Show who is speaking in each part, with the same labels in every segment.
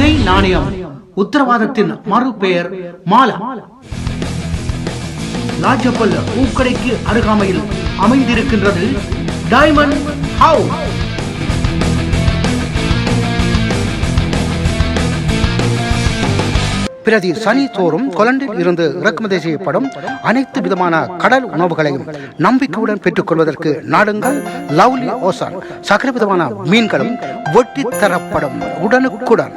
Speaker 1: நகை நாணயம். உத்தரவாதத்தின் மறுபெயர் மாலா. லாஜப்பல் பூக்கடைக்கு அருகாமையில் அமைந்திருக்கின்றது டைமண்ட் ஹவுஸ். பிரதி சனி தோறும் கொலண்டில் இருந்து இறக்குமதி செய்யப்படும் அனைத்து விதமான கடல் உணவுகளையும் நம்பிக்கையுடன் பெற்றுக்கொள்வதற்கு நாடுங்கள். லவ்லி ஓசான் சகல விதமான மீன்களும் வெட்டி தரப்படும் உடனுக்குடன்.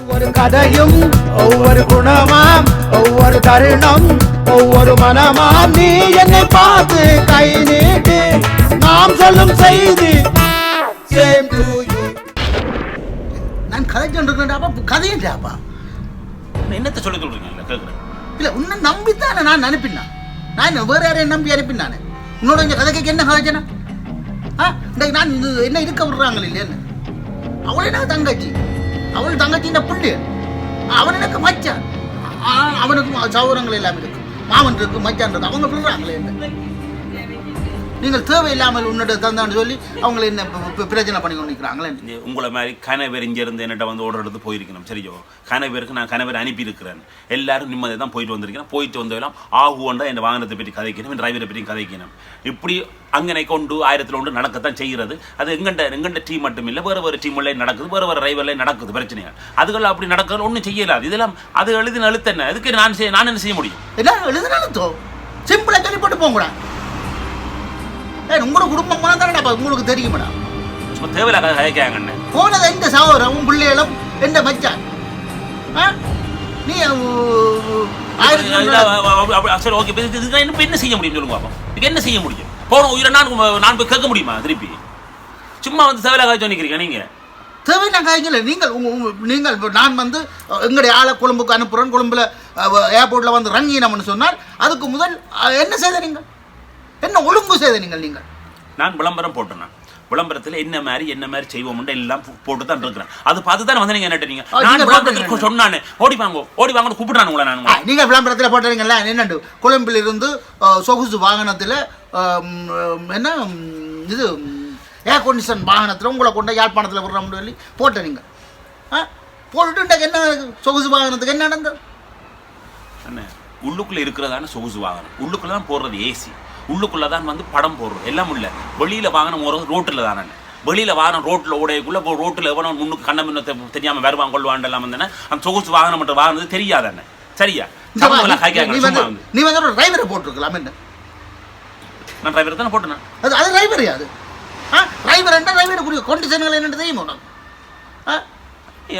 Speaker 2: ஒவ்வொரு கதையும் ஒவ்வொரு குணமாம் ஒவ்வொரு தருணம் ஒவ்வொரு மனமாம். நீ என்னை பார்த்து கை நீட்டு நாம் சொல்லும் செய்தி சேம் டு யூ
Speaker 3: நான் கதை சொல்றேன்டாப்பா கதையேடாப்பா
Speaker 4: என்னத்தை சொல்லி சொல்றீங்க கேட்குறேன்
Speaker 3: இல்ல உன்னை நம்பித்தானே நான் அனுப்பினான். நான் என்ன வேற யாரையும் நம்பி அனுப்பினானே உன்னோட இந்த கதைக்கு என்ன கதைச்சனா ஆ இன்றைக்கு நான் இது என்ன இருக்க விடுறாங்களே இல்லையா என்ன? அவள் தங்கச்சி. அவள் தங்கச்சி இந்த புள்ளி. அவன் எனக்கு மச்சான். அவனுக்கும் அவனுக்கு சௌரங்கள் எல்லாம் இருக்கு மாமன் இருக்கு மச்சான் இருக்கு அவங்க சொல்றாங்களே என்ன? நீங்கள் தேவையில்லாமல் உன்னிட்ட தந்தான்னு சொல்லி அவங்களை என்ன பிரச்சனை பண்ணி கொண்டு நிற்கிறாங்களே
Speaker 4: இங்க உங்களை மாதிரி கணவர் இங்க இருந்து என்னட்ட வந்து ஓடுற எடுத்து போயிருக்கணும். சரியோ? கணவருக்கு நான் கணவர் அனுப்பியிருக்கிறேன். எல்லாரும் நிம்மதி தான் போயிட்டு வந்திருக்கிறேன். போயிட்டு வந்தெல்லாம் ஆகுவோண்டா என் வாகனத்தை பற்றி கதைக்கணும் என் டிரைவரை பற்றி கதைக்கணும். இப்படி அங்கனை கொண்டு ஆயிரத்தில் ஒன்று நடக்கத்தான் செய்கிறது. அது எங்கண்ட எங்கண்ட டீம் மட்டும் இல்லை வேறு வேறு டீம்ல நடக்குது வேறு வேறு டிரைவர்ல நடக்குது பிரச்சனைகள். அதுகள் அப்படி நடக்கிறது ஒன்றும் செய்யலாது. இதெல்லாம் அது எழுதின என்ன? அதுக்கு நான் செய்ய நான் என்ன செய்ய முடியும்?
Speaker 3: என்ன? எழுதுனாலும் தோ சிம்பிளா சொல்லி போட்டு போங்க ஏய் உங்களோட குடும்பம் போனா தானடா உங்களுக்கு தெரியுமாடா?
Speaker 4: சும்மா தேவையில்லாத கதைக்காங்கன்னு
Speaker 3: போனது எந்த உன் பிள்ளைகளும் எந்த மச்சான்? ஆ? நீ
Speaker 4: சரி ஓகே இதுக்கு என்ன செய்ய முடியும் சொல்லுங்க பாப்போம். இதுக்கு என்ன செய்ய முடியும்? போன உயிரை நான் நான் போய் கேட்க முடியுமா திருப்பி? சும்மா வந்து தேவையில்லாத காய்ச்சி நிற்கிறீங்க நீங்க.
Speaker 3: தேவை நான் காய்க்கல நீங்கள் உங்க- உங்க- நீங்கள் இப்ப நான் வந்து எங்களுடைய ஆளை கொழும்புக்கு அனுப்புகிறேன் கொழும்புல ஏர்போர்ட்டில் வந்து ரங்கினம்னு சொன்னால் அதுக்கு முதல் என்ன செய்த நீங்கள்? என்ன ஒழுங்கு செய்த நீங்கள் நீங்கள்?
Speaker 4: நான் விளம்பரம் போட்டேன் நான். விளம்பரத்தில் என்ன மாதிரி என்ன மாதிரி செய்வோம்னு எல்லாம் போட்டு தான் இருக்கிறேன். அது பார்த்து தான் வந்து நீங்க என்ன நீங்க.
Speaker 3: ஆ,
Speaker 4: நான்
Speaker 3: நீங்க
Speaker 4: விளம்பரத்தில்
Speaker 3: போட்டீங்க.
Speaker 4: சொன்னானே. ஓடி வாங்க ஓடி வாங்கன்னு கூப்பிட்டானு உங்களை நான்.
Speaker 3: ஆ, நீங்கள் விளம்பரத்தில் போட்டீங்கல்ல என்னண்டு? கொழும்பில் இருந்து சொகுசு வாகனத்தில் என்ன இது ஏர் கண்டிஷன் வாகனத்தில் உங்களை கொண்ட யாழ்ப்பாணத்தில் விடுறோம்னு சொல்லி போட்ட நீங்கள் ஆ போட்டுட்டு என்ன சொகுசு வாகனத்துக்கு என்ன நடந்தது?
Speaker 4: என்ன உள்ளுக்குள்ள இருக்கிறதான சொகுசு வாகனம். உள்ளுக்குள்ள தான் போடுறது ஏசி உள்ளுக்குள்ள தான் வந்து படம் போடுறது எல்லாம் இல்ல. வெளியில வாகனம் போறது ரோட்டில் தானே. வெளியில வாகனம் ரோட்டில் ஓடையக்குள்ள இப்போ ரோட்டில் எவனோ முன்னுக்கு கண்ண முன்ன தெரியாம வருவான் கொள்வான் எல்லாம் வந்தேன்னா அந்த சொகுசு வாகனம் மட்டும் வாங்கினது தெரியாதானே சரியா?
Speaker 3: நீ- வந்து ஒரு டிரைவரை போட்டிருக்கலாம் என்ன?
Speaker 4: நான் டிரைவர் தானே போட்டேன்?
Speaker 3: அது அது டிரைவர் அது? ஆ டிரைவர் என்ன? டிரைவருக்குரிய கண்டிஷன்கள் என்னன்னு தெரியுமா உனக்கு? ஆ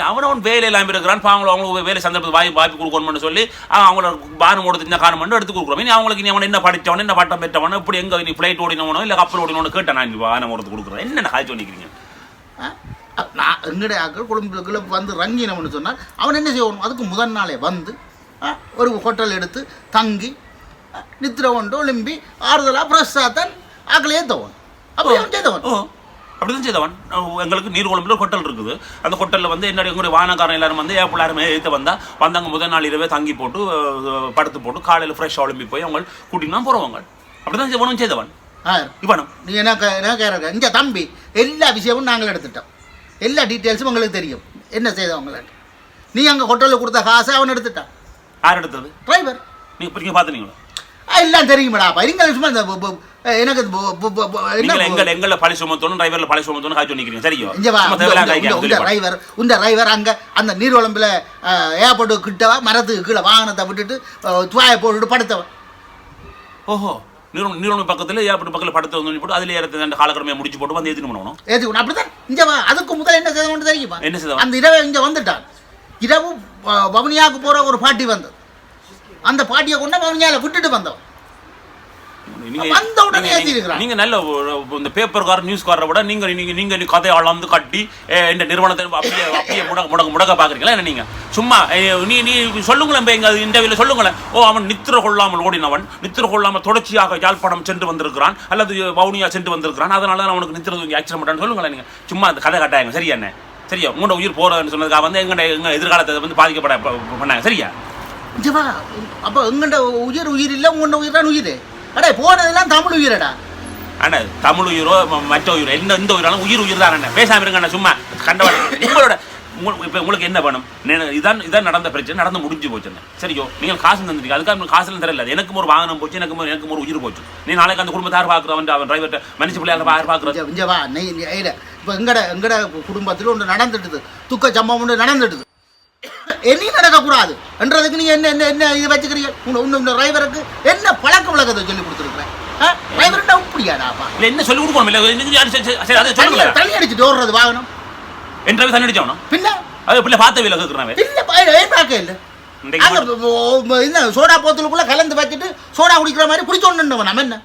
Speaker 4: அவன் அவன் வேலை இல்லாமல் இருக்கிறான் பாவங்களை அவங்களுக்கு வேலை சந்தர்ப்பத்தை வாய்ப்பு வாய்ப்பு கொடுக்கணும்னு சொல்லி அவன் அவங்கள பானம் ஓடுறது இந்த காரணம் மட்டும் எடுத்து கொடுக்குறோம். இனி அவங்களுக்கு நீ அவன் என்ன படித்தவன் என்ன பட்டம் பெற்றவன் இப்படி எங்க நீ ஃப்ளைட் ஓடினவனோ இல்லை கப்பல் ஓடினவனோ கேட்டேன் நான் நீ வானம் ஓடுறது கொடுக்குறேன். என்ன காய்ச்சி நிற்கிறீங்க
Speaker 3: நான் எங்களுடைய ஆக்கள் குடும்பத்துக்குள்ள வந்து ரங்கினம்னு சொன்னால் அவன் என்ன செய்யணும் அதுக்கு முதல் நாளே வந்து ஒரு ஹோட்டல் எடுத்து தங்கி நித்திரை கொண்டு ஒளிம்பி ஆறுதலாக ஃப்ரெஷ்ஷாக தான் ஆக்களை ஏற்றவன் அப்படி அவன் செய்தவன்.
Speaker 4: ஓ அப்படிதான் செய்தவன். எங்களுக்கு நீர்குழம்புல ஒரு ஹோட்டல் இருக்குது. அந்த ஹோட்டலில் வந்து என்னுடைய எங்களுடைய வானக்காரன் எல்லாரும் வந்து ஏன் எல்லாருமே எழுத்து வந்தா வந்தாங்க முதல் நாள் இரவே தங்கி போட்டு படுத்து போட்டு காலையில் ஃப்ரெஷ்ஷாக ஒளிம்பி போய் அவங்க கூட்டினா போகிறவங்க அப்படிதான் இவனும் செய்தவன்.
Speaker 3: ஆ.
Speaker 4: இவனும்.
Speaker 3: நீ என்ன கேட்க இந்த தம்பி எல்லா விஷயமும் நாங்கள் எடுத்துட்டோம். எல்லா டீட்டெயில்ஸும் உங்களுக்கு தெரியும். என்ன செய்தவங்கள நீ அங்கே ஹோட்டலில் கொடுத்த காசை அவன் எடுத்துட்டான்.
Speaker 4: யார் எடுத்தது?
Speaker 3: டிரைவர்
Speaker 4: நீங்கள் பார்த்துனீங்களா?
Speaker 3: எல்லாம் தெரியுமாடாப்பா நீங்கள் சும்மா இந்த எனக்கு
Speaker 4: நீங்கள் எங்கள் எங்களை பழி சுமத்தணும் டிரைவரில் பழி சுமத்தணும் காய்ச்சி நிற்கிறீங்க சரியோ?
Speaker 3: இங்க வா உங்க- உங்க-. டிரைவர் அங்க அந்த நீர்வளம்புல ஏர்போர்ட்டு கிட்டவா மரத்துக்கு கீழே வாகனத்தை விட்டுட்டு துவாயை போட்டுட்டு படுத்தவன்.
Speaker 4: ஓஹோ. நீரோம் நீரோம் பக்கத்தில் ஏற்பட்டு பக்கத்தில் படத்தை வந்து போட்டு அதில் ஏறத்து அந்த காலக்கிழமையை முடிச்சு போட்டு வந்து ஏற்றிட்டு பண்ணணும்
Speaker 3: ஏற்றுக்கணும் அப்படித்தான். இங்க வா அதுக்கு முதல்ல என்ன செய்தவன் தெரியுமா?
Speaker 4: என்ன செய்தவன்?
Speaker 3: அந்த இரவு இங்க வந்துட்டான். இரவு அஹ், வவுனியாவுக்கு போற ஒரு பாட்டி வந்தது. அந்த பாட்டியை கொண்டு வவுனியால விட்டுட்டு வந்தவன். வந்த உடனே
Speaker 4: நீங்க- நல்ல இந்த பேப்பர்கார நியூஸ்காரரை விட நீங்க நீங்க நீங்க கதையை அளந்து கட்டி இந்த நிறுவனத்தை அப்படியே அப்படியே முடக்க முடக்க முடக்க பாக்குறீங்களா என்ன நீங்க? சும்மா நீ நீ சொல்லுங்களேன் இப்ப எங்க இன்டர்வியூல சொல்லுங்களேன். ஓ அவன் நித்திர கொள்ளாமல் ஓடினவன். நித்திர கொள்ளாமல் தொடர்ச்சியாக யாழ்ப்பாணம் சென்று வந்திருக்கிறான். அல்லது வவுனியா சென்று வந்திருக்கிறான். அதனால தான் அவனுக்கு நித்திர தூங்கி ஆக்சிடென்ட் சொல்லுங்களேன் நீங்க. சும்மா அந்த கதை கட்டாயங்க. சரியா என்ன? சரியா? உங்களோட உயிர் போறதுன்னு சொன்னதுக்காக வந்து எங்க எங்க எதிர்காலத்தை வந்து பாதிக்கப்பட பண்ணாங்க. சரியா?
Speaker 3: அப்ப எங்கண்ட உயிர் உயிர் இல்லை உங்கண்ட உயிர் தான் உயிர். அடே போனதெல்லாம் தமிழ் உயிரடா.
Speaker 4: அண்ணா தமிழ் உயிரோ மற்ற உயிரோ எந்த எந்த உயிராலும் உயிர் உயிர் தான் அண்ணா. பேசாம இருங்க அண்ணா சும்மா கண்டவன் உங்களோட உங்க- இப்ப உங்களுக்கு என்ன நே- இதான் இதான் நடந்த பிரச்சனை நடந்து முடிஞ்சு போச்சுன்னு சரியோ நீங்கள் காசு தந்துட்டீங்க. அதுக்காக காசுலாம் தரல. எனக்கும் ஒரு வாகனம் போச்சு எனக்கும் ஒரு- எனக்கும் ஒரு உயிர் போச்சு. நீ நாளைக்கு அந்த குடும்பத்தை யார் பார்க்குறவன் அவன் டிரைவர் மனுஷ பிள்ளையார்
Speaker 3: நீ- இல்ல. இப்ப எங்கட எங்கட குடும்பத்தில் ஒன்று நடந்துட்டுது. துக்க சம்பவம் ஒன்று நடந்துட்டுது. இனி நடக்கக்கூடாது. என்றதுக்கு நீங்க என்ன என்ன என்ன இது வச்சுக்கிறீங்க? இந்த டிரைவருக்கு என்ன பழக்க வழக்கத்தை சொல்லி கொடுத்துருக்குறேன்? டிரைவர்டா இப்படியாடாப்பா?
Speaker 4: இல்ல என்ன சொல்லி கொடுக்கணும் இல்ல என்ன- சரி, அதை சொல்லுங்க.
Speaker 3: தண்ணி அடிச்சுட்டு ஓடுறது வாகனம்.
Speaker 4: என் டிரைவர் தண்ணி அடிச்சவனும்
Speaker 3: பின்ன?
Speaker 4: அது பிள்ளை பார்த்த வேலை கேட்குறான்
Speaker 3: இல்ல பார்க்க இல்ல. இந்த சோடா போத்தலுக்குள்ள கலந்து வச்சுட்டு சோடா குடிக்கிற மாதிரி குடிச்சோன்னு நம்ம என்ன?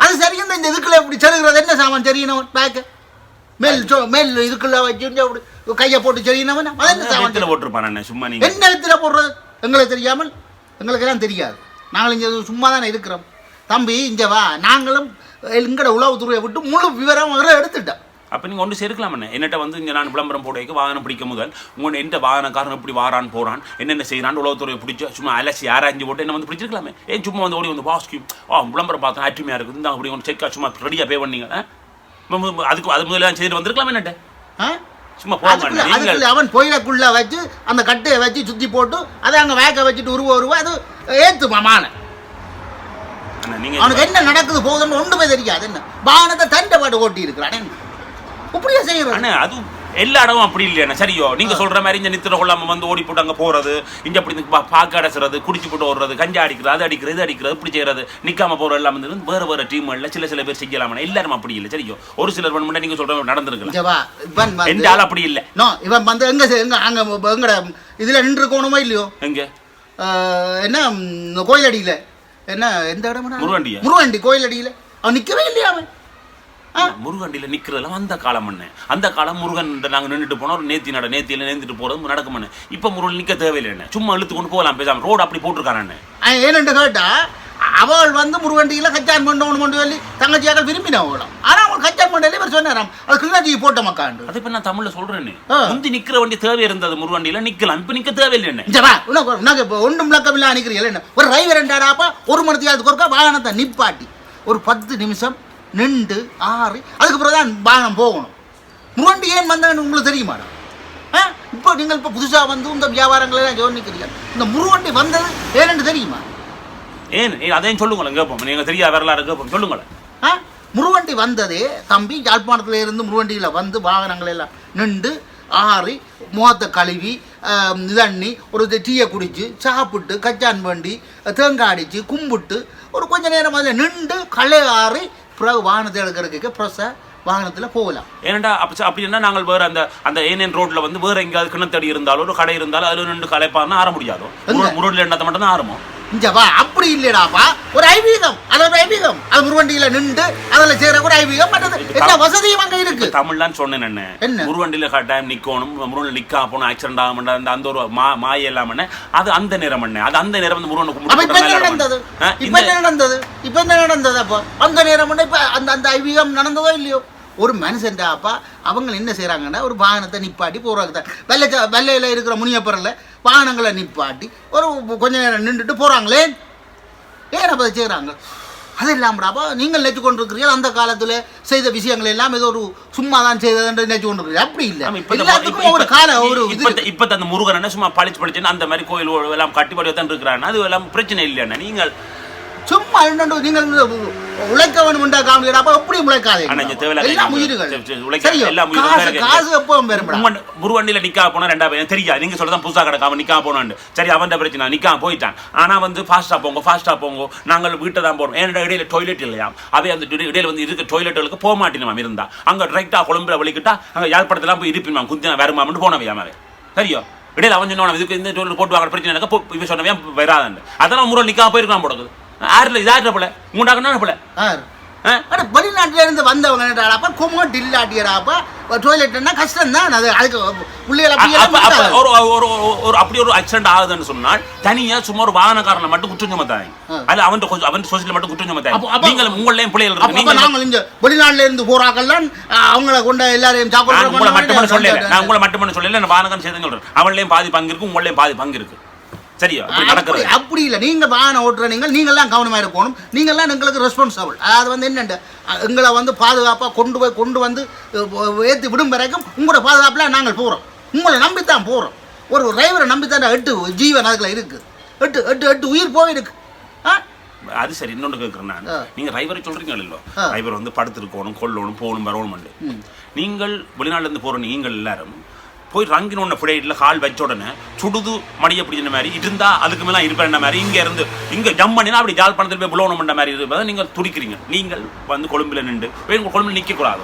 Speaker 3: அது சரியா இந்த இதுக்குள்ள இப்படி செருகிறது என்ன சாமான்? சரியினவன் பேக்கு மேல் மேல் இதுக்குள்ள வச்சு கையை போட்டு சாமான்
Speaker 4: வெத்தில போட்டிருப்பான் அண்ணன் சும்மா நீங்க.
Speaker 3: என்ன விதத்துல போடுறது? எங்களுக்கு தெரியாமல் எங்களுக்கு எல்லாம் தெரியாது. நாங்கள் இங்கே சும்மா தானே இருக்கிறோம். தம்பி இங்க வா. நாங்களும் எங்கட உளவுத்துறையை விட்டு முழு விவரம் வர எடுத்துட்டோம்
Speaker 4: அப்ப நீங்க ஒன்று சேர்க்கலாம் என்ன என்னட்ட வந்து இங்க நான் விளம்பரம் போட வைக்க வாகனம் பிடிக்க முதல். உங்க எந்த வாகனக்காரன் எப்படி வாரான் போறான் என்னென்ன செய்யறான் உலகத்துறையை பிடிச்ச சும்மா அலசி ஆராய்ஞ்சு போட்டு என்ன வந்து பிடிச்சிருக்கலாமே. ஏன் சும்மா வந்து ஓடி வந்து பாஸ்கி ஆ விளம்பரம் பார்த்தா ஆற்றுமையா இருக்குது. இந்த அப்படி ஒன்று செக்கா சும்மா ரெடியா பே பண்ணீங்க. அதுக்கு அது முதல்ல செய்து வந்திருக்கலாம் என்னட்ட? சும்மா போக
Speaker 3: அவன் கோயிலுக்குள்ள வச்சு அந்த கட்டையை வச்சு சுத்தி போட்டு அதை அங்க வேக்க வச்சுட்டு உருவ உருவ அது ஏத்து மாமான அவனுக்கு என்ன நடக்குது போகுதுன்னு ஒன்றுமே தெரியாது என்ன? வாகனத்தை தண்டை பாட்டு ஓட்டி இருக்கிறான்? இப்படியே செய்யறான்
Speaker 4: அது எல்லா இடமும் அப்படி இல்லையா சரியோ? நீங்க சொல்ற மாதிரி இந்த நித்திர கொள்ளாம வந்து ஓடி போட்டு அங்க போறது இங்க அப்படி பாக்கு அடைச்சுறது குடிச்சு போட்டு ஓடுறது கஞ்சா அடிக்கிறது அது அடிக்கிறது இது அடிக்கிறது இப்படி செய்யறது. நிக்காம போற எல்லாம் வந்து வேற வேற டீம்ல சில சில பேர் செய்யலாம் எல்லாரும் அப்படி இல்லை. சரியோ? ஒரு சிலர் பண்ண நீங்க சொல்ற மாதிரி நடந்திருக்கலாம் எந்த ஆள் அப்படி இல்லை?
Speaker 3: இவன் வந்து எங்க எங்க அங்க எங்கட இதுல நின்று இருக்கணுமோ இல்லையோ?
Speaker 4: எங்க?
Speaker 3: என்ன ம், கோயிலடியில என்ன எந்த இடம்
Speaker 4: முருகண்டியா?
Speaker 3: முருகண்டி கோயிலடியில அவன் நிக்கவே இல்லையா அவன்? ஆ?
Speaker 4: முருகண்டில நிக்கிறதெல்லாம் அந்த காலம் பண்ண அந்த காலம் முருகன் நாங்க நின்றுட்டு போனோம். ஒரு நேத்தி நட நேத்தியில நேர்ந்துட்டு போறது நடக்கும் பண்ண இப்ப முருகன் நிக்க தேவையில்லை என்ன சும்மா இழுத்து கொண்டு போகலாம் பேசாம. ரோடு அப்படி போட்டிருக்கானே
Speaker 3: அவன் ஏனென்று கேட்டா அவள் வந்து முருகண்டியில கச்சான் பண்ணணும் கொண்டு சொல்லி தங்கச்சியாக்கள் விரும்பினவங்களாம் ஆனா அவன் கச்சான் பண்ணல இவர் சொன்னாராம். அது கிருஷ்ணாஜி போட்ட மக்காண்டு.
Speaker 4: அது இப்ப நான் தமிழ்ல சொல்றேன்னு
Speaker 3: ஆ.
Speaker 4: முந்தி நிக்கிற வண்டி தேவை இருந்தது முருகண்டில நிக்கலாம். இப்ப நிக்க தேவையில்லை என்ன
Speaker 3: இப்போ ஒன்றும் விளக்கமில்ல அனுக்கிறீங்களா என்ன ஒரு டிரைவர் ரெண்டாடாப்பா ஒரு மணத்தையாவது ஒருக்கா வாகனத்தை நிப்பாட்டி. ஒரு பத்து நிமிஷம் நின்று ஆறு அதுக்கு பிறகு தான் வாகனம் போகணும். முருகண்டி ஏன் வந்தான்னு உங்களுக்கு தெரியுமாடா ஆ? இப்போ நீங்கள் இப்போ புதுசாக வந்து இந்த வியாபாரங்களை எல்லாம் கவனிக்கிறீங்க. இந்த முருகண்டி வந்தது ஏன்னு தெரியுமா?
Speaker 4: ஏன்? அதையும் சொல்லுங்களேன் கேட்போம். நீங்க தெரியாத வரலாறு கேட்போம். சொல்லுங்களேன்.
Speaker 3: ஆ? முருவண்டி வந்ததே தம்பி யாழ்ப்பாணத்துல இருந்து முருவண்டியில் வந்து வாகனங்கள் எல்லாம் நின்று ஆறி முகத்தை கழுவி ஆம், இதண்ணி ஒரு டீயை குடிச்சு சாப்பிட்டு கச்சான் வண்டி தேங்காய் அடிச்சு கும்பிட்டு ஒரு கொஞ்ச நேரம் அதில் நின்று களை ஆறி பிறகு வாகனத்தை எடுக்கிறதுக்கு ப்ரெஸ்ஸை வாகனத்தில் போகலாம்.
Speaker 4: ஏன்டா அப்ப அப்படின்னா நாங்கள் வேற அந்த அந்த ஏனியன் ரோட்ல வந்து வேற எங்கேயாவது கிணத்தடி இருந்தாலும் ஒரு கடை இருந்தாலும் அதுல நின்று கலைப்பாருன்னா ஆற முடியாதோ? முருகன்ல எண்ணத்தை மட்டும் தான் ஆறுமோ?
Speaker 3: இங்க வா. அப்படி இல்லைடாப்பா ஒரு ஐவீகம் அது ஒரு ஐவீகம் அது முருவண்டியில் நின்று அதில் செய்கிற ஒரு ஐவீகம் மற்றது எல்லா வசதியும் அங்கே இருக்கு.
Speaker 4: தமிழ்லாம் சொன்னேன் என்ன? முருகண்டில டைம் நிக்கணும். முருகன் நிக்கா போகணும் ஆக்சிடென்ட் ஆக மாட்டேன் அந்த அந்த ஒரு மா மாய எல்லாம் அது அந்த நேரம் என்ன? அது அந்த நேரம் வந்து
Speaker 3: அப்ப இப்ப என்ன நடந்தது? இப்ப என்ன நடந்தது? இப்ப என்ன நடந்தது அப்போ? அந்த நேரம் இப்ப அந்த அந்த ஐவீகம் நடந்ததோ இல்லையோ? ஒரு மனுஷன்டா அப்பா. அவங்க என்ன செய்றாங்கன்னா ஒரு வாகனத்தை நிப்பாட்டி போறாங்க. தான் வெள்ளை வெள்ளையில இருக்கிற முனியப்பரில் வாகனங்களை நிப்பாட்டி ஒரு கொஞ்ச நேரம் நின்றுட்டு போறாங்களே? ஏன் அப்போ செய்கிறாங்க அது இல்லாமடாப்பா நீங்கள் நினைச்சு கொண்டிருக்கிறீர்கள் அந்த காலத்துல செய்த விஷயங்கள் எல்லாம் ஏதோ ஒரு சும்மா தான் செய்ததுன்னு நினைச்சு கொண்டிருக்கிறீர்கள். அப்படி இல்லை. எல்லாத்துக்கும் ஒரு கால ஒரு
Speaker 4: இப்ப அந்த முருகன் என்ன சும்மா பழிச்சு பழிச்சுன்னு அந்த மாதிரி கோயில் எல்லாம் கட்டி படி தான் இருக்கிறான் அது எல்லாம் பிரச்சனை இல்லையா நீங்கள்
Speaker 3: சும்மா என்னண்டு நீங்கள் உழைக்க வேணும்டா காமிக்கிறாப்ப எப்படி உழைக்காதே எல்லாம் உயிர்கள். காசு எப்பவும்
Speaker 4: முருவண்டியில நிக்கா போனா ரெண்டா பையன் தெரியாது நீங்க சொல்றதான் புதுசா கிடக்கு. அவன் நிக்கா போனான்னு சரி அவன் பிரச்சனை. நிக்கா போயிட்டான். ஆனா வந்து ஃபாஸ்டா போங்க ஃபாஸ்டா போங்க. நாங்கள் வீட்டை தான் போறோம் ஏன்னா இடையில டாய்லெட் இல்லையா? அவை அந்த இடையில வந்து இருக்க டாய்லெட்டுகளுக்கு போக மாட்டேன் இருந்தா. அங்க டைரக்டா கொழும்புல வலிக்கிட்டா அங்க யாழ்ப்பாணத்தெல்லாம் போய் இருப்பின் குந்தினா வருமாமன்னு போனவையாம சரியோ? இடையில அவன் சொன்னான் இதுக்கு இந்த போட்டு வாங்க பிரச்சனை இவன் சொன்னவன் வராதுன்னு அதெல்லாம் முருகன் நிக்கா போயிருக்கான் போடுறது ஆறுல இதாகிற போல. உண்டாக்கணும் போல?
Speaker 3: ஆறு.
Speaker 4: ஆ?
Speaker 3: அட வெளிநாட்டுல இருந்து வந்தவங்க என்னடாப்பா கொமோட் இல்லாட்டியடாப்பா டாய்லெட்னா கஷ்டம் தான் அது அதுக்கு பிள்ளைகள்
Speaker 4: ஒரு ஒரு ஒரு- அப்படி ஒரு ஆக்சிடென்ட் ஆகுதுன்னு சொன்னால் தனியா சும்மா ஒரு வாகனக்காரனை மட்டும் குற்றம் சுமத்தாங்க
Speaker 3: ஆ.
Speaker 4: அதுல அவன் கொஞ்சம் அவன் சோசியல் மட்டும் குற்றம் சுமத்தாங்க நீங்கள் உங்களையும் பிள்ளைகள் இருக்கு
Speaker 3: அப்ப
Speaker 4: நீங்க
Speaker 3: நாங்கள் இந்த வெளிநாட்டுல இருந்து போறாக்கெல்லாம் அவங்கள கொண்ட எல்லாரையும்
Speaker 4: நான் உங்களை மட்டும்
Speaker 3: சாப்பிட
Speaker 4: சொல்லல. நான் உங்களை மட்டும் சொல்லல. நான் சேர்த்து சொல்றேன் அவன்லயும் பாதி பங்கு இருக்கு உங்களையும் பாதி பங்கு இருக்கு. சரியா? நடக்கிறது.
Speaker 3: அப்படி இல்லை. நீங்க வாகனம் ஓட்டுற நீங்கள் நீங்கள்லாம் கவனமா இருக்கணும். நீங்கள்லாம் எங்களுக்கு ரெஸ்பான்சிபிள் அதாவது வந்து அஹ், எங்களை வந்து பாதுகாப்பா கொண்டு போய் கொண்டு வந்து ஏத்தி விடும் வரைக்கும் உங்களோட பாதுகாப்புல நாங்கள் போறோம். உங்களை நம்பித்தான் போறோம். ஒரு டிரைவரை நம்பித்தான் எட்டு ஜீவன் அதுல இருக்கு. எட்டு எட்டு எட்டு உயிர் போயிருக்கு. ஆ?
Speaker 4: அது சரி. இன்னொன்று கேட்குறேன் நான்.
Speaker 3: ஆ.
Speaker 4: நீங்க டிரைவரை சொல்றீங்க இல்லோ. டிரைவர் வந்து படுத்திருக்கணும் கொள்ளணும் போகணும் வரணும் நீங்கள் வெளிநாட்டுல இருந்து போற நீங்கள் எல்லாரும் போய் ரங்கினோட உடனே ஃப்ளைட்டில் கால் வச்ச உடனே சுடுது மடிய பிடிச்ச மாதிரி இருந்தா அதுக்கு மேலே இருப்பேன் மாதிரி இங்க இருந்து இங்க ஜம் பண்ணினா அப்படி ஜால் பணத்தில் போய் புலவனம் பண்ண மாதிரி இருப்பதை நீங்கள் துடிக்கிறீங்க. நீங்கள் வந்து கொழும்புல நின்று உங்கள் கொழும்பில் நிற்க கூடாது.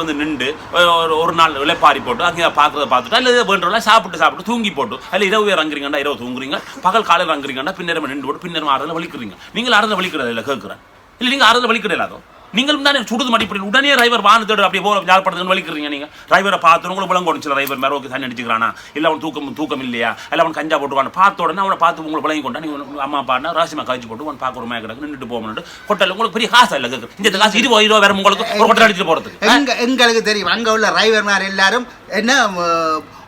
Speaker 4: வந்து நின்று ஒரு ஒரு நாள் இலைப்பாரி போட்டு அங்கே பார்க்கறத பார்த்துட்டு அல்லது வேண்டும்லாம் சாப்பிட்டு சாப்பிட்டு தூங்கி போட்டு அதில் இரவு இறங்குறீங்கடா இரவு தூங்குறீங்க. பகல் காலையில் இறங்குறீங்கடா பின்னரம் நின்று போட்டு பின்னரம் ஆறுதல் வலிக்கிறீங்க. நீங்கள் ஆறுதல் வலிக்கிறது இல்லை கேட்குறேன் இல்லை நீங்கள் ஆறுதல் வலிக்கிறது இல்லாதோ நீங்களும் தானே சுடுது மடிப்படி உடனே டிரைவர் தேடு அப்படியே போகிற ஜாழ்படுத்துன்னு வலிக்கிறீங்க நீங்கள் டிரைவரை பார்த்து உங்களுக்கு விளங்க கொண்டுச்சு டிரைவர் மேலே ஓகே தண்ணி அடிச்சுக்கிறானா? இல்லை அவன் தூக்கம் தூக்கம் இல்லையா? இல்லை அவன் கஞ்சா போட்டுவான்? பார்த்த உடனே அவனை பார்த்து உங்களை விளங்கி கொண்டா நீங்கள் அம்மா பாடினா ராசிமா கழிச்சு போட்டு அவன் பார்க்க ஒரு மேக கிடக்கு நின்றுட்டு போகணும்னு கொட்டல். உங்களுக்கு பெரிய காசு இல்லை இந்த காசு இருபது ரூபா வேறு உங்களுக்கு ஒரு கொட்டை அடிச்சுட்டு போகிறதுக்கு
Speaker 3: எங்க எங்களுக்கு தெரியும். அங்கே உள்ள டிரைவர்மார் எல்லாரும் என்ன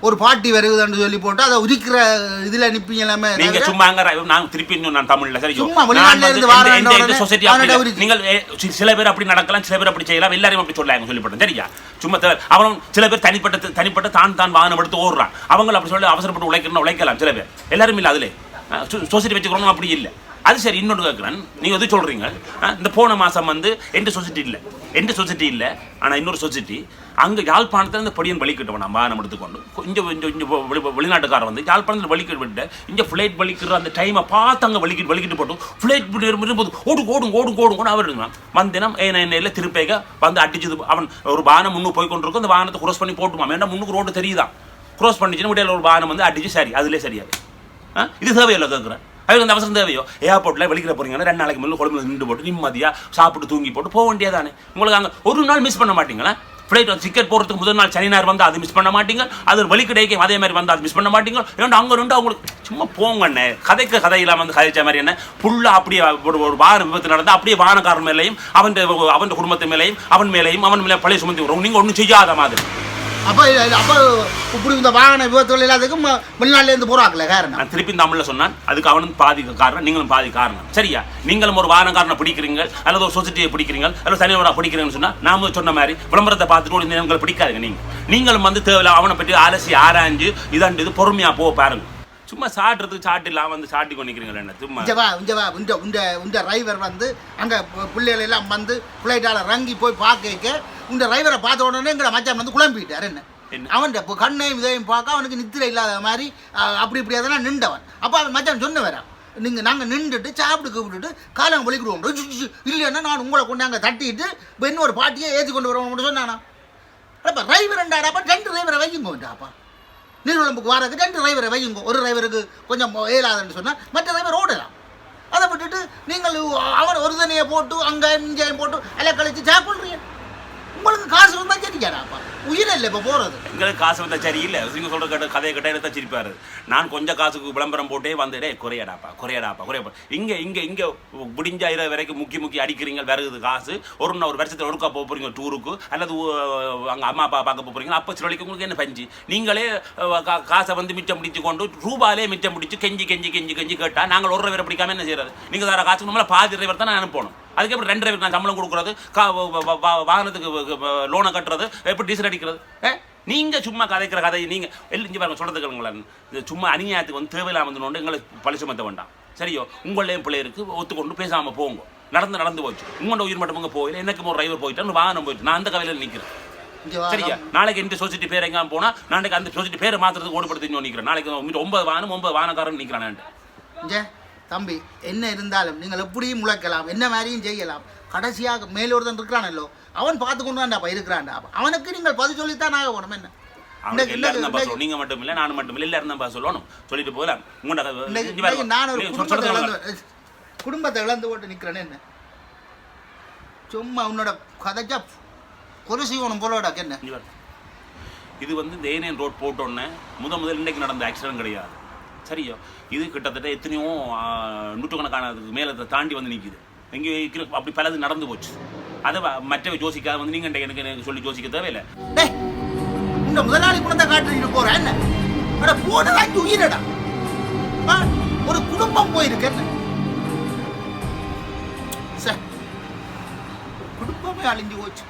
Speaker 3: ஒரு பாட்டி வருகுதுன்னு சொல்லி போட்டு அதை உரிக்கிற இதுல நிப்பீங்க எல்லாமே.
Speaker 4: நீங்க சும்மா அங்க நான் திருப்பி இன்னும் நான் தமிழ்ல சரி
Speaker 3: சும்மா வெளிநாட்டுல இருந்து
Speaker 4: சொசைட்டி நீங்கள் சில பேர் அப்படி நடக்கலாம் சில பேர் அப்படி செய்யலாம் எல்லாரும் அப்படி சொல்லாங்க சொல்லிப்பட்டேன் சரியா? சும்மா அவனும் சில பேர் தனிப்பட்ட தனிப்பட்ட தான் தான் வாகனம் எடுத்து ஓடுறான். அவங்க அப்படி சொல்லி அவசரப்பட்டு உழைக்கணும் உழைக்கலாம் சில பேர். எல்லாரும் இல்லை அதுல. சொசைட்டி வச்சுக்கிறோம் அப்படி இல்லை. அது சரி இன்னொன்று கேட்குறேன் நீங்கள் வந்து சொல்கிறீங்க இந்த போன மாதம் வந்து எந்த சொசைட்டி இல்லை. எந்த சொசைட்டி இல்லை ஆனால் இன்னொரு சொசைட்டி அங்கே யாழ்ப்பாணத்தில் இந்த பொடியன் வலிக்கிட்டோம் நம்ம நம்ம எடுத்துக்கொண்டு இங்கே இங்கே இங்கே வெளி வெளிநாட்டுக்காரன் வந்து யாழ்ப்பாணத்தில் வலிக்கிட்டு விட்டு இங்கே ஃப்ளைட் வலிக்கிற அந்த டைமை பார்த்து அங்கே வலிக்கிட்டு வலிக்கிட்டு போட்டு ஃப்ளைட் போது ஓடும் ஓடும் ஓடும் ஓடும் கூட அவர் இருந்தான். வந்தினம் ஏன் என்ன திருப்பேக வந்து அடிச்சது. அவன் ஒரு வாகனம் முன்னு போய் கொண்டிருக்கும். அந்த வாகனத்தை க்ரோஸ் பண்ணி போட்டுமா ஏன்னா முன்னுக்கு ரோடு தெரியுதான் க்ரோஸ் பண்ணிச்சுன்னு முடியல ஒரு வாகனம் வந்து அடிச்சு சரி அதிலே சரியாது ஆ? இது தேவையில்லை கேட்குறேன் அவருக்கு அந்த அவசரம் தேவையோ? ஏர்போர்ட்டில் வெளிக்கிற போறீங்கன்னா ரெண்டு நாளைக்கு முன்னாடி குழம்பு நின்று போட்டு நிம்மதியாக சாப்பிட்டு தூங்கி போட்டு போக வேண்டியதானே. உங்களுக்கு அங்கே ஒரு நாள் மிஸ் பண்ண மாட்டீங்களா? ஃப்ளைட் டிக்கெட் போகிறதுக்கு முதல் நாள் சனி ஞாயிறு வந்து அது மிஸ் பண்ண மாட்டீங்க. அது வலிக்கடைக்கும் அதே மாதிரி வந்து அது மிஸ் பண்ண மாட்டீங்க. ஏன்னா அங்கே ரெண்டு அவங்களுக்கு சும்மா போங்கண்ணே. கதைக்கு கதை இல்லாமல் வந்து கதைச்ச மாதிரி என்ன? ஃபுல்லாக அப்படியே ஒரு ஒரு வாகன விபத்து நடந்தால் அப்படியே வானக்காரன் மேலேயும் அவன் அவன் குடும்பத்து மேலேயும் அவன் மேலேயும் அவன் மேலே பழைய சுமத்தி விடுறோம். நீங்கள் ஒன்றும் செய்யாத மாதிரி.
Speaker 3: அப்ப அப்ப இப்படி இந்த வாகன விபத்துகள் எல்லாத்துக்கும் வெளிநாட்டுல இருந்து போறாங்களே காரணம்
Speaker 4: நான் திருப்பி தமிழ்ல சொன்னான். அதுக்கு அவனும் பாதி காரணம் நீங்களும் பாதி காரணம். சரியா? நீங்களும் ஒரு வாகனக்காரனை பிடிக்கிறீங்க அல்லது ஒரு சொசைட்டியை பிடிக்கிறீங்க அல்லது தனியார் பிடிக்கிறீங்கன்னு சொன்னா நாம சொன்ன மாதிரி விளம்பரத்தை பார்த்துட்டு ஒரு உங்களை பிடிக்காதுங்க நீங்க. நீங்களும் வந்து தேவையில்ல அவனை பற்றி அலசி ஆராய்ஞ்சு இதாண்டு இது பொறுமையா போக பாருங்க. சும்மா சாட்டுறதுக்கு சாட்டு இல்லாம வந்து சாட்டி கொண்டிக்கிறீங்களா என்ன சும்மா?
Speaker 3: இங்க வா இங்க வா இந்த இந்த இந்த டிரைவர் வந்து அங்க பிள்ளைகள் எல்லாம் வந்து பிள்ளைட்டால இறங்கி போய் பார்க்க இந்த டிரைவரை பார்த்த உடனே எங்களை மச்சான் வந்து குழம்பிட்டார் என்ன? அவன் இப்போ கண்ணையும் இதையும் பார்க்க அவனுக்கு நித்திரை இல்லாத மாதிரி அப்படி இப்படி அதெல்லாம் நின்றவன். அப்போ அவன் மச்சான் சொன்ன வரா நீங்க நாங்க நின்றுட்டு சாப்பிட்டு கூப்பிட்டுட்டு காலம் வலிக்கிடுவோம் இல்லைன்னா நான் உங்களை கொண்டு அங்கே தட்டிட்டு இப்போ இன்னொரு பாட்டியை ஏற்றி கொண்டு வருவோம்னு சொன்னானா? அப்போ டிரைவர் ரெண்டாடாப்பா ரெண்டு டிரைவரை வையுங்கோண்டாப்பா நீர்வளம்புக்கு வாரக்கு ரெண்டு டிரைவரை வையுங்க. ஒரு டிரைவருக்கு கொஞ்சம் ஏலாதுன்னு சொன்னால் மற்ற டிரைவர் ஓடலாம். அதை விட்டுட்டு நீங்கள் அவன் ஒரு தனியை போட்டு அங்கே இங்கேயும் போட்டு எல்லாம் கழிச்சு சாப்பிட்றீங்க. உங்களுக்கு காசு வந்தா சரிக்காடாப்பா உயிரை இல்லை இப்போ போகிறது
Speaker 4: எங்களுக்கு காசு வந்தா இல்லை. நீங்க சொல்ற கட்ட கதையை கட்ட எடுத்தா சிரிப்பாரு. நான் கொஞ்சம் காசுக்கு விளம்பரம் போட்டே வந்துடே குறையடாப்பா குறையடாப்பா குறையப்பா இங்க இங்க இங்க முடிஞ்ச இரவு வரைக்கும் முக்கி முக்கி அடிக்கிறீங்க வருது காசு. ஒரு நாள் ஒரு வருஷத்தில் ஒருக்கா போக போறீங்க டூருக்கு அல்லது அங்கே அங்க அம்மா அப்பா பார்க்க போக போறீங்க. அப்போ சிலவழிக்கு உங்களுக்கு என்ன பஞ்சு? நீங்களே கா- காசை வந்து மிச்சம் பிடிச்சு கொண்டு ரூபாலே மிச்சம் பிடிச்சி கெஞ்சி கெஞ்சி கெஞ்சி கெஞ்சி கேட்டா நாங்கள் ஒரு டிரைவரை பிடிக்காம என்ன செய்யறது? நீங்க தர காசுக்கு நம்மள பாதி டிரைவர் தான் நான் அனுப்பணும். அதுக்கு எப்படி ரெண்டு டிரைவர் நான் சம்பளம் கொடுக்குறது கா வாகனத்துக்கு லோனை கட்டுறது எப்படி டீசல் அடிக்கிறது? ஏ? நீங்க சும்மா கதைக்கிற கதை நீங்க எல்லாம் இங்க பாருங்க சொல்றது கேளுங்களேன் இது சும்மா அநியாயத்துக்கு வந்து தேவையில்லாம வந்து நோண்டு எங்களை பழி சுமத்த வேண்டாம். சரியோ? உங்களையும் பிள்ளைருக்கு ஒத்துக்கொண்டு பேசாம போங்க. நடந்து நடந்து போச்சு. உங்களோட உயிர் மட்டும் போயில எனக்கு ஒரு டிரைவர் போயிட்டு வாகனம் போயிட்டு நான் அந்த
Speaker 3: இங்கே வா
Speaker 4: சரியா? நாளைக்கு இந்த சொசைட்டி பேர் எங்க போனா நாளைக்கு அந்த சொசைட்டி பேரை மாத்துறதுக்கு ஓடுபடுத்தி நிக்கிறேன் நாளைக்கு ஒன்பது வாகனம் ஒன்பது வாகனக்காரன் நிக்கிறான்
Speaker 3: இங்கே? தம்பி என்ன இருந்தாலும் நீங்கள் எப்படியும் முளைக்கலாம் என்ன மாதிரியும் செய்யலாம். கடைசியாக மேலொருத்தன் இருக்கிறானல்லோ அவன் பார்த்து கொண்டு தான்டாப்பா இருக்கிறான்டா அவனுக்கு நீங்கள் பதில் சொல்லித்தான் ஆக வேணும். என்ன?
Speaker 4: நீங்க மட்டும் இல்ல நானும் மட்டும் இல்ல பா சொல்லணும். சொல்லிட்டு போகலாம்.
Speaker 3: குடும்பத்தை இழந்து போட்டு நிற்கிறேன்னு என்ன? சும்மா உன்னோட கதைச்சா கொலை செய்வனும் போலோடா என்ன.
Speaker 4: இது வந்து ஏனியன் ரோட் போட்டோன்னே முத முதல் இன்னைக்கு நடந்த ஆக்சிடென்ட் கிடையாது. சரியோ? இது கிட்டத்தட்ட எத்தனையோ நூற்றுக்கணக்கானதுக்கு மேலே அதை தாண்டி வந்து நிற்கிது எங்கே அப்படி பலது நடந்து போச்சு. அதை வ- மற்றவை யோசிக்காத வந்து நீங்கள் எனக்கு எனக்கு சொல்லி யோசிக்க தேவையில்லை.
Speaker 3: இந்த முதலாளி குழந்தை காட்டுறீங்க போற என்ன? அட போனதா உயிரடா ஆ? ஒரு குடும்பம் போயிருக்கு என்ன சே, குடும்பமே அழிஞ்சு போச்சு.